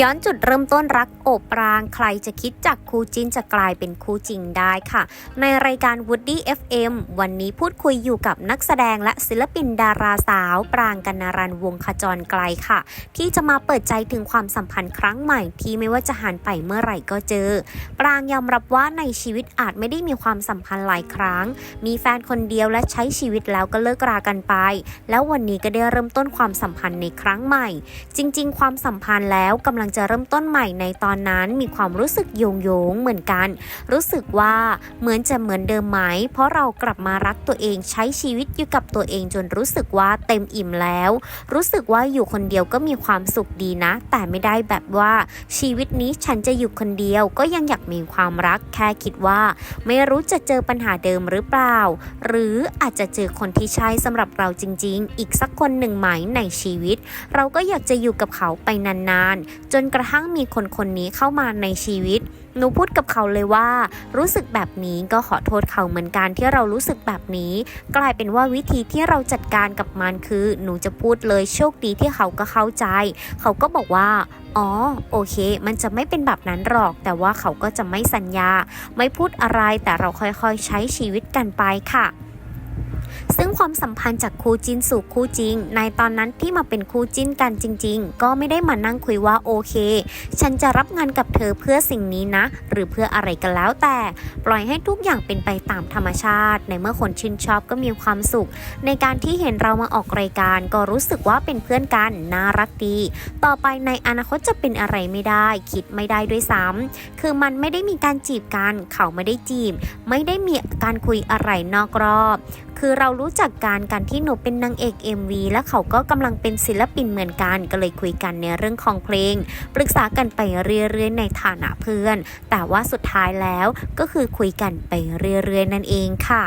ย้อนจุดเริ่มต้นรักโอบปรางใครจะคิดจากคู่จิ้นจะกลายเป็นคู่จริงได้ค่ะ ในรายการ Woody FM วันนี้พูดคุยอยู่กับนักแสดงและศิลปินดาราสาว ปรางกันารันวงขจรไกลค่ะ ที่จะมาเปิดใจถึงความสัมพันธ์ครั้งใหม่ที่ไม่ว่าจะหันไปเมื่อไหร่ก็เจอ ปรางยอมรับว่าในชีวิตอาจไม่ได้มีความสัมพันธ์หลายครั้ง มีแฟนคนเดียวและใช้ชีวิตแล้วก็เลิกรากันไป แล้ววันนี้ก็ได้เริ่มต้นความสัมพันธ์ในครั้งใหม่ จริง ๆ ความสัมพันธ์แล้วกำลังจะเริ่มต้นใหม่ในตอนนั้นมีความรู้สึกโยงโยงเหมือนกัน รู้สึกว่าเหมือนจะเหมือนเดิมไหม เพราะเรากลับมารักตัวเองใช้ชีวิตอยู่กับตัวเองจนรู้สึกว่าเต็มอิ่มแล้ว รู้สึกว่าอยู่คนเดียวก็มีความสุขดีนะ แต่ไม่ได้แบบว่าชีวิตนี้ฉันจะอยู่คนเดียวก็ยังอยากมีความรักแค่คิดว่า ไม่รู้จะเจอปัญหาเดิมหรือเปล่า หรืออาจจะเจอคนที่ใช่สำหรับเราจริง ๆ อีกสักคนหนึ่งไหมในชีวิต เราก็อยากจะอยู่กับเขาไปนานๆจนกระทั่งมีคนคนนี้เข้ามาในชีวิต หนูพูดกับเขาเลยว่า รู้สึกแบบนี้ก็ขอโทษเขาเหมือนกันที่เรารู้สึกแบบนี้ กลายเป็นว่าวิธีที่เราจัดการกับมันคือ หนูจะพูดเลยโชคดีที่เขาก็เข้าใจ เขาก็บอกว่าอ๋อโอเค มันจะไม่เป็นแบบนั้นหรอก แต่ว่าเขาก็จะไม่สัญญา ไม่พูดอะไรแต่เราค่อยๆใช้ชีวิตกันไปค่ะ ซึ่งความสัมพันธ์จากคู่จิ้นสู่คู่จริง ในตอนนั้นที่มาเป็นคู่จิ้นกันจริง ๆ ก็ไม่ได้มานั่งคุยว่าโอเค ฉันจะรับงานกับเธอเพื่อสิ่งนี้นะ หรือเพื่ออะไรกันแล้วแต่ ปล่อยให้ทุกอย่างเป็นไปตามธรรมชาติ ในเมื่อคนชื่นชอบก็มีความสุข ในการที่เห็นเรามาออกรายการ ก็รู้สึกว่าเป็นเพื่อนกันน่ารักดี ต่อไปในอนาคตจะเป็นอะไรไม่ได้ คิดไม่ได้ด้วยซ้ำคือมันไม่ได้มีการจีบกัน เขาไม่ได้จีบ ไม่ได้มีการคุยอะไรนอกรอบ คือเรารู้จักการกันที่หนูเป็นนางเอก MV และเขาก็กำลังเป็นศิลปินเหมือนกันก็เลยคุยกันในเรื่องของเพลง ปรึกษากันไปเรื่อยๆในฐานะเพื่อน แต่ว่าสุดท้ายแล้วก็คือคุยกันไปเรื่อยๆนั่นเองค่ะ